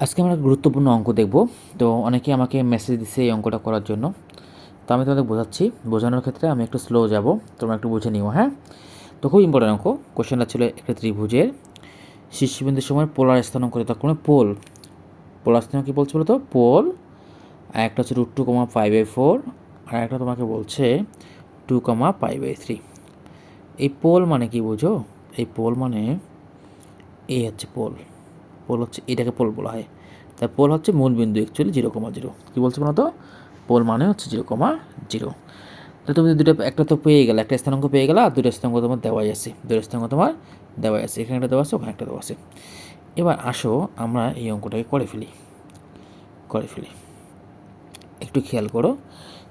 আজকে আমরা গুরুত্বপূর্ণ অঙ্ক দেখব। তো অনেকে আমাকে মেসেজ দিচ্ছে এই অঙ্কটা করার জন্য। তো আমি তোমাদের বোঝাচ্ছি। বোঝানোর ক্ষেত্রে আমি একটু স্লো যাব। তোমরা একটু বুঝে নিও হ্যাঁ? তো খুব ইম্পর্টেন্ট অঙ্ক। কোশ্চেনটা ছিল একটা ত্রিভুজের। শীর্ষবিন্দুর সময় পোলার স্থানাঙ্ক তার কোনো পোল পোলার স্থান কী বলছে বলো তো পোল আর একটা হচ্ছে root two comma five by four আর একটা তোমাকে বলছে two comma five by three এই পোল মানে কি বুঝো? এই পোল মানে এই হচ্ছে পোল পোল হচ্ছে, এটাকে পোল বলা হয়। তার পোল হচ্ছে মূল বিন্দু অ্যাকচুয়ালি জিরো কমা জিরো কী বলছো বলো তো? পোল মানে হচ্ছে জিরো কমা জিরো তো তুমি দুটো, একটা তো পেয়ে গেলে, একটা স্থানাঙ্ক পেয়ে গেলে, আর দুটো স্থানাঙ্ক তোমার দেওয়াই আছে। দুটো স্থানাঙ্ক তোমার দেওয়াই আছে। এখানে একটা দেওয়া আছে, ওখানে একটা দেওয়া আছে। এবার আসো আমরা এই অঙ্কটাকে করে ফেলি। করে ফেলি। একটু খেয়াল করো।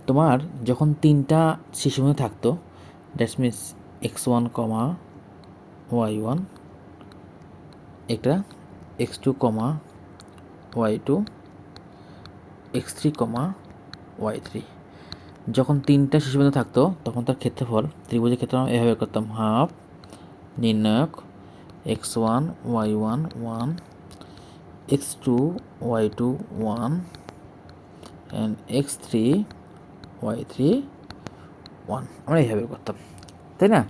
তোমার যখন তিনটা শিশু মধ্যে থাকতো that's means x one comma y one এটা x two comma y two x three comma y three যখন তিনটা শিশুবিন্দু থাকতো, তখন তার ক্ষেত্রফল, ত্রিভুজের ক্ষেত্রে আমরা এভাবে করতাম। হাফ নির্ণায়ক x one y one one x two y two one and x three y three one আমরা এইভাবে করতাম। তাই না?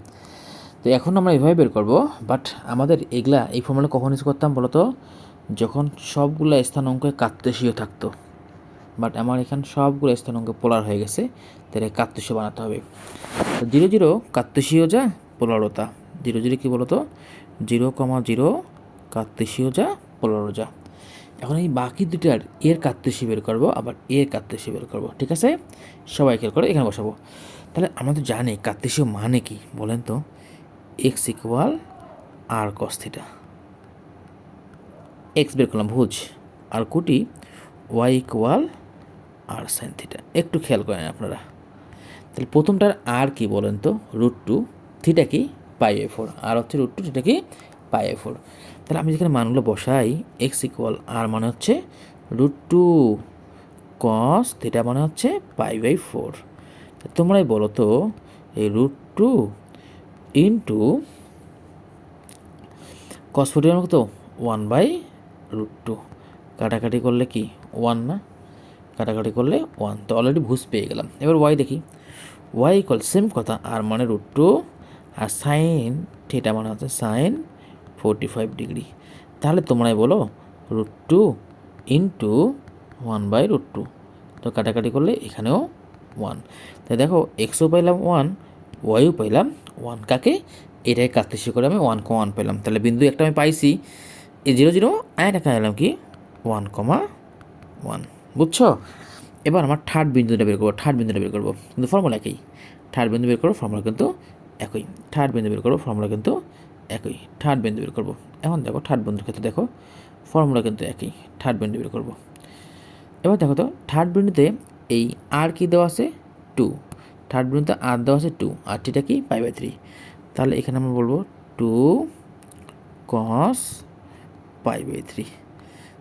তো এখন আমরা এভাবে বের করব বাট আমাদের এগুলা, এই ফর্মুলা কখন ইউজ করতাম বলো তো যখন সবগুলো স্থান স্থানাঙ্কে কার্তেশীয় থাকতো বাট আমার এখানে সবগুলো স্থানাঙ্কে পোলার হয়ে গেছে, তাহলে কার্তেশীয় বানাতে হবে। তো জিরো জিরো কার্তেশীয় যা পোলারতা জিরো জিরো কী বলতো? জিরো কমা জিরো কার্তেশীয় যা পোলারো যা। এখন এই বাকি দুটার এর কার্তেশী বের করব, আবার এর কার্তেশী বের করব, ঠিক আছে? সবাই খেয়াল করে এখানে বসাবো। তাহলে আমরা তো জানি কার্তেশীয় মানে কি, বলেন তো। X equal r cos theta x বের করলাম ভুজ আর কুটি y equal r sine theta একটু খেয়াল করেন আপনারা। তাহলে প্রথমটার আর কি বলেন তো? রুট টু থিটা কি? পাই এ ফোর আর হচ্ছে রুট টু থিটা কি? পাই এ ফোর তাহলে আমি যেখানে মানগুলো বসাই এক্স ইকুয়াল আর মানে হচ্ছে রুট টু কস থিটা মানে হচ্ছে পাই বাই ফোর তোমরাই বলো তো, এই রুট টু ইন্টু কস ফোর্টির কত ওয়ান বাই রুট টু কাটাকাটি করলে কি? ওয়ান না? কাটাকাটি করলে ওয়ান তো অলরেডি ভুজ পেয়ে গেলাম। এবার ওয়াই দেখি। ওয়াই ইকুয়াল সেম কথা আর মানে root two r sine theta মানে হচ্ছে সাইন ফোরটি ফাইভ ডিগ্রি তাহলে তোমরাই বলো root two into one by root two তো কাটাকাটি করলে এখানেও ওয়ান তাই দেখো এক্সও পাইলাম ওয়ান ওয়াইও পাইলাম ওয়ান কাকে? এটাই কাটতে করে আমি ওয়ান কমা ওয়ান পেলাম তাহলে বিন্দু একটা আমি পাইছি, এই জিরো জিরো আর একটা এলাম কি? ওয়ান কমা ওয়ান বুঝছ? এবার আমার থার্ড বিন্দুটা বের করব থার্ড বিন্দুটা বের করব। কিন্তু ফর্মুলা একই। থার্ড বিন্দু বের করব ফর্মুলা কিন্তু একই। থার্ড বিন্দু বের করব ফর্মুলা কিন্তু একই। থার্ড বিন্দু বের করব। এখন দেখো থার্ড বিন্দুর ক্ষেত্রে দেখো ফর্মুলা কিন্তু একই। থার্ড বিন্দু বের করব। এবার দেখো তো থার্ড বিন্দুতে এই আর কি দেওয়া আছে? টু থার্ড বিন্দুতে আর দেওয়া আছে টু আর টিটা কি? পাই বাই থ্রি তাহলে এখানে আমরা বলব two cos pi by three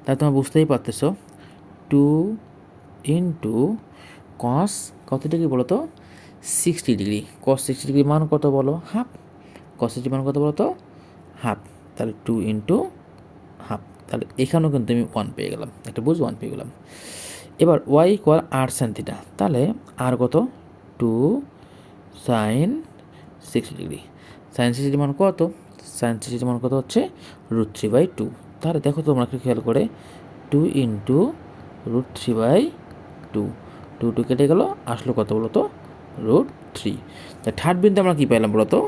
তাহলে তোমরা বুঝতেই পারতেছো টু ইন্টু কস কত ডিগ্রি বলো তো? Sixty degree. Cos sixty degree মান কত বলো? হাফ কস সিক্সটি মান কত বলো তো? হাফ তাহলে টু ইন্টু হাফ তাহলে এখানেও কিন্তু আমি ওয়ান পেয়ে গেলাম। একটা বুঝ ওয়ান পেয়ে গেলাম। এবার y equal r sine theta তাহলে আর কত? Two sine sixty degree sine sixty মান কত? সাইন সিক্সটি মান কত হচ্ছে? রুট থ্রি বাই টু তাহলে দেখো তোমরা একটু খেয়াল করে। Two into root three by two two two কেটে গেলো, আসলো কত বলো তো? রুট থ্রি তা থার্ড বিন্দু আমরা কী পাইলাম বলো তো?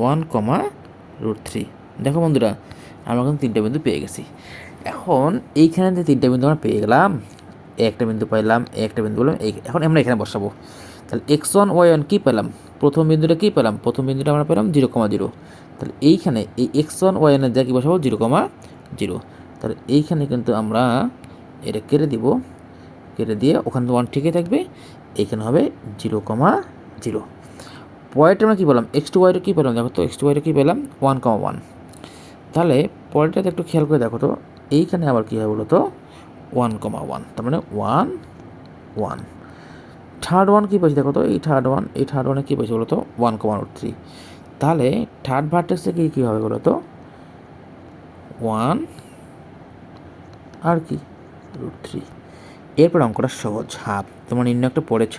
ওয়ান কমা রুট থ্রি দেখো বন্ধুরা, আমরা কিন্তু তিনটা বিন্দু পেয়ে গেছি। এখন এইখানে যে তিনটা বিন্দু আমরা পেয়ে গেলাম, একটা বিন্দু পাইলাম, একটা বিন্দু বললাম এখন আমরা এখানে বসাবো। তাহলে এক্স ওয়ান ওয়াই ওয়ান কী পেলাম? প্রথম বিন্দুটা কী পেলাম? প্রথম বিন্দুটা আমরা পেলাম জিরো কমা জিরো তাহলে এইখানে এই এক্স ওয়ান ওয়াই ওয়ানের জায়গায় বসাবো? জিরো কমা জিরো তাহলে এইখানে কিন্তু আমরা এটা কেটে দিব। কেটে দিয়ে ওখানে ওয়ান ঠিকই থাকবে। এইখানে হবে জিরো কমা জিরো পয়েন্ট আমরা কী পেলাম? এক্স টু ওয়াইটা কী পেলাম? দেখো তো এক্স টু ওয়াইটা কী পেলাম? ওয়ান কমা ওয়ান তাহলে পয়েন্টটাতে একটু খেয়াল করে দেখো তো, এইখানে আবার কী হয় বলো তো? ওয়ান কমা ওয়ান তার মানে ওয়ান ওয়ান থার্ড ওয়ান কী পেয়েছি দেখো তো? এই থার্ড ওয়ান এই থার্ড ওয়ানে কী পেয়েছি বলো তো? ওয়ান কমা রুট থ্রি তাহলে থার্ড ভার্টেক্সে কী কী হবে বলো তো? ওয়ান আর কি? রুট থ্রি এরপর অঙ্কটা সহজ। হাফ। তোমার নির্ণয় একটা পড়েছ,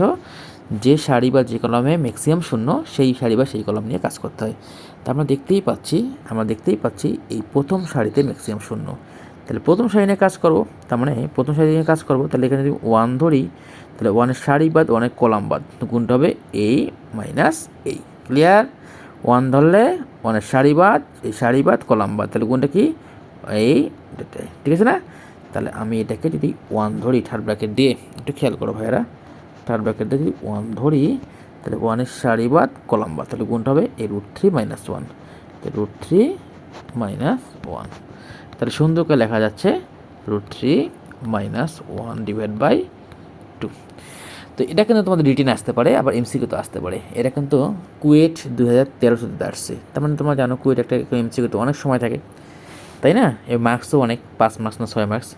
যে শাড়ি বা যে কলমে ম্যাক্সিমাম শূন্য, সেই শাড়ি বা সেই কলম নিয়ে কাজ করতে হয়। তা আমরা দেখতেই পাচ্ছি, আমরা দেখতেই পাচ্ছি এই প্রথম শাড়িতে ম্যাক্সিমাম শূন্য। তাহলে প্রথম শাড়ি নিয়ে কাজ করব, তার মানে প্রথম শাড়ি নিয়ে কাজ করব, তাহলে এখানে যদি ওয়ান ধরি তাহলে ওয়ানের সারি বাদ ওয়ানের কলাম বাদ। গুণটা হবে এই মাইনাস এই ক্লিয়ার ওয়ান ধরলে ওয়ানের সারি বাদ, এই সারি বাদ, কলাম বাদ। তাহলে গুণটা কি? এই ঠিক আছে না? তাহলে আমি এটাকে যদি ওয়ান ধরি থার্ড ব্র্যাকেট দিয়ে, একটু খেয়াল করো ভাইয়েরা। থার্ড ব্র্যাকেট দিয়ে যদি ওয়ান ধরি, তাহলে ওয়ানের সারি বাদ, কলাম বাদ। তাহলে গুণটা হবে এই root three minus one root three minus one তাহলে সুন্দরকে লেখা যাচ্ছে root three minus one divide by two তো এটা কিন্তু তোমাদের রিটেন আসতে পারে, আবার এমসিকিউ তো আসতে পারে। এটা কিন্তু কুয়েট দু হাজার তেরোশোতে আসছে। তার মানে তোমরা জানো কুয়েট একটা এমসিকিউ তো অনেক সময় থাকে। তাই না? এর মার্কসও অনেক, পাঁচ মার্কস না ছয় মার্কস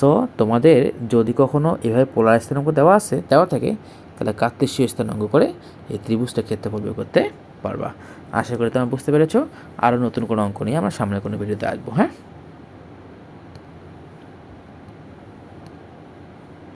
সো তোমাদের যদি কখনও এভাবে পোলার স্থানাঙ্ক দেওয়া আছে, দেওয়া থাকে, তাহলে কার্তেশীয় স্থানাঙ্ক করে এই ত্রিভুজটা ক্ষেত্রফল বের করতে পারবা। আশা করি তোমরা বুঝতে পেরেছ। আরও নতুন কোনো অঙ্ক নিয়ে আমরা সামনে কোনো ভিডিওতে আসব হ্যাঁ?